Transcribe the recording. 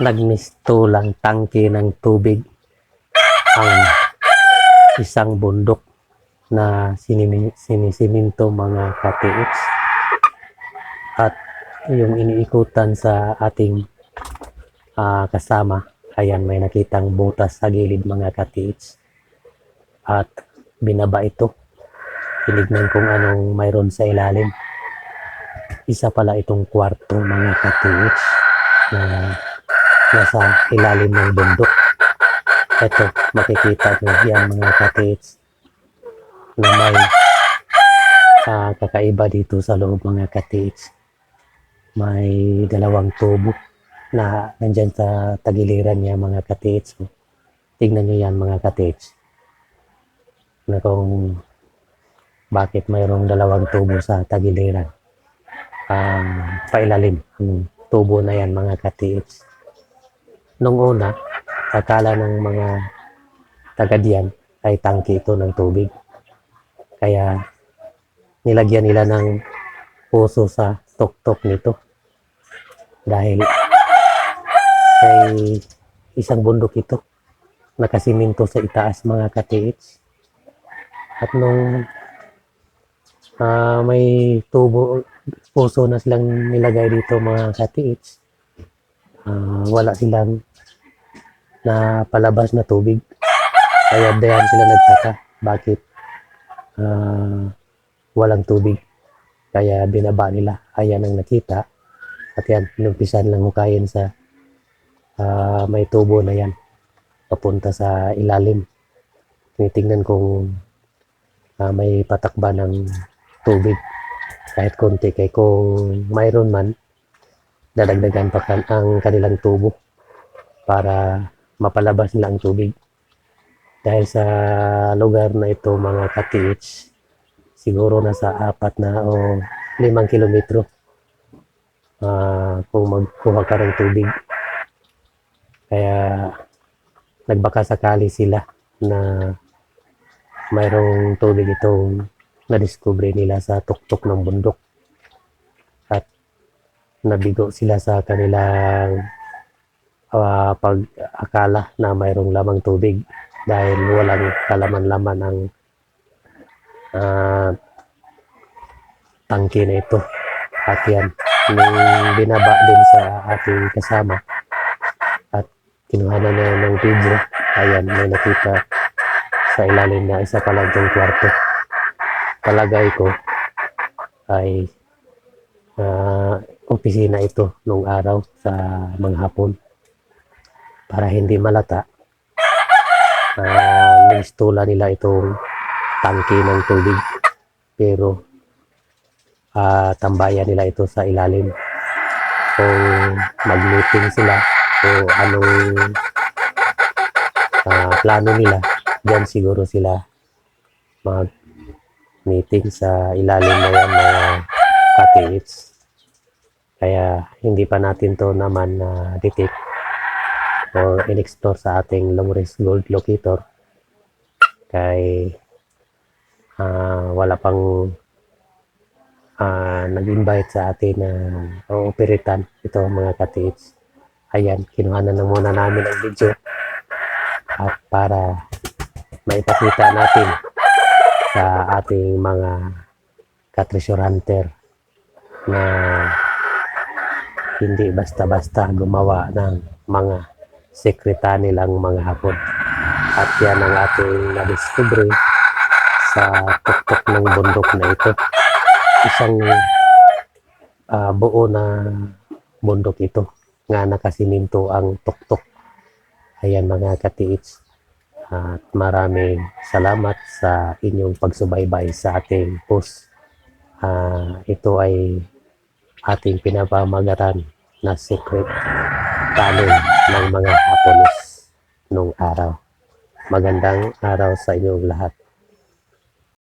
nagmistulang tangke ng tubig ang isang bundok na sinisiminto mga katiits at yung iniikutan sa ating ah, kasama ayan may nakitang butas sa gilid mga katiits at binaba ito. Tinignan kung anong mayroon sa ilalim. Isa pala itong kwarto mga katiits na nasa ilalim ng bundok. Ito makikita nyo yan mga katiits na may ah, kakaiba dito sa loob mga katiits may dalawang tubo na nandyan sa tagiliran niya mga katiits tignan nyo yan mga katiits na kung bakit mayroong dalawang tubo sa tagiliran. Um, pailalim ang tubo na yan mga katiits nung una akala ng mga taga diyan ay tangke ito ng tubig. Kaya nilagyan nila ng puso sa tuktok nito. Dahil ay isang bundok ito nakasiminto sa itaas mga katiits at nung ah, may tubo puso na silang nilagay dito mga katiits ah, wala silang na palabas na tubig. Kaya dayan sila nagtaka bakit ah, walang tubig? Kaya binaba nila. Ayan ang nakita at yan pinumpisan lang hukayin sa ah, may tubo na yan papunta sa ilalim. Tinitingnan kung ah, may patak ba ng tubig. Kahit konti kay kung mayroon man dadagdagan pa kan ang kanilang tubo para mapalabas nila ang tubig. Dahil sa lugar na ito mga katiits siguro nasa apat na o limang kilometro ah, kung magkuha ka ng tubig. Kaya nagbaka sakali sila na mayroong tubig itong nadiskubre nila sa tuktok ng bundok nabigo sila sa kanilang ah, pag-akala na mayroong lamang tubig dahil walang kalaman-laman ang ah, tangke na ito. At yan nung binaba din sa ating kasama at kinuha na niya ng video. Ayan may nakita sa ilalim na isa pala itong kwarto. Palagay ko ay ah, opisina ito nung araw sa mga hapon para hindi malata. Uh, nagstula nila itong tangke ng tubig pero ah, tambayan nila ito sa ilalim. Kung mag-meeting sila o anong ah, plano nila diyan siguro sila mag meeting sa ilalim na yan mga katiits kaya hindi pa natin to naman na detect or in-explore sa ating Lomores Gold Locator. Kay ah, wala pang ah, nag-invite sa atin na ooperitan ito mga katiits ayan kinuha na lang muna namin ang video. At para maipakita natin sa ating mga katresure hunter na hindi basta-basta gumawa ng mga sekreta nilang mga hapon. At yan ang ating nadiskubre sa tuktok ng bundok na ito. Isang ah, buo na bundok ito nga nakasiminto ang tuktok. Ayan mga katiits. At maraming salamat sa inyong pagsubaybay sa ating post. Ah, ito ay ating pinapamagaran na secret tanong ng mga Hapones nung araw. Magandang araw sa inyong lahat.